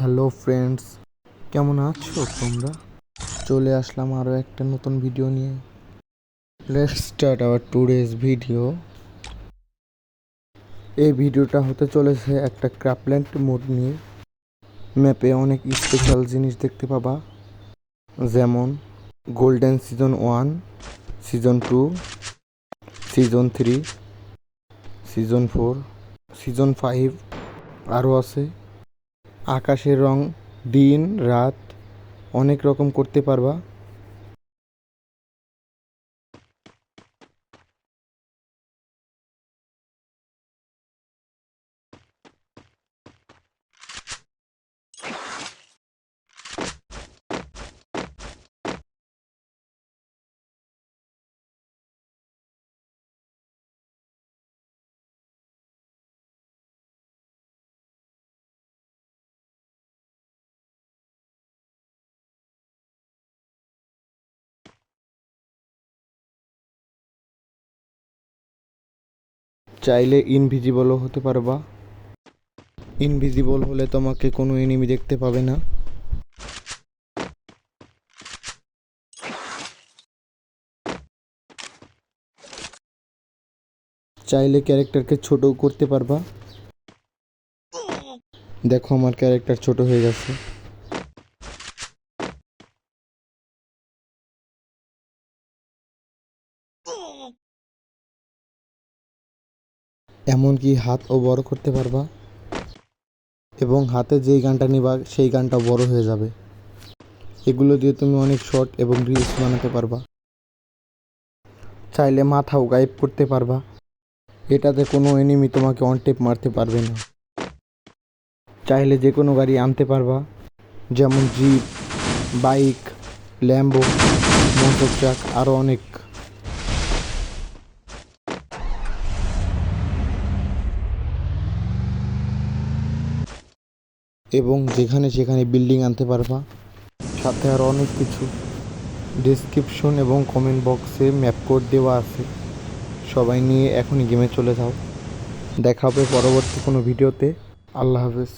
Hello friends, কেমন আছো তোমরা? চলে আসলাম আরও একটা নতুন ভিডিও নিয়ে। Let's start our today's video এই ভিডিওটা হতে চলেছে একটা ক্রাপল্যান্ড মোড নিয়ে। ম্যাপে অনেক স্পেশাল জিনিস দেখতে পাবা। যেমন golden season one season two season three season four season five আরও আছে। আকাশের রং দিন রাত অনেক রকম করতে পারবা। চাইলে ইনভিজিবলও হতে পারবা ইনভিজিবল হলে তোমাকে কোনো এনিমি দেখতে পাবে না। চাইলে ক্যারেক্টারকে ছোটও করতে পারবা। দেখো আমার ক্যারেক্টার ছোট হয়ে গেছে। এমনকি হাতও বড় করতে পারবা। এবং হাতে যেই গানটা নিবা, সেই গানটা বড় হয়ে যাবে। এগুলো দিয়ে তুমি অনেক শর্ট এবং রিলস বানাতে পারবা। চাইলে মাথাও গায়েব করতে পারবা। এটাতে কোনো এনিমি তোমাকে অন টেপ মারতে পারবে না। চাইলে যে কোনো গাড়ি আনতে পারবা। যেমন jeep bike lambo motor truck আরও অনেক। এবং যেখানে সেখানে বিল্ডিং আনতে পারবা। সাথে আরও অনেক কিছু। ডিসক্রিপশন এবং কমেন্ট বক্সে ম্যাপ কোড দেওয়া আছে। সবাই নিয়ে এখনই গেমে চলে যাও। দেখা হবে পরবর্তী কোনো ভিডিওতে আল্লাহ হাফেজ।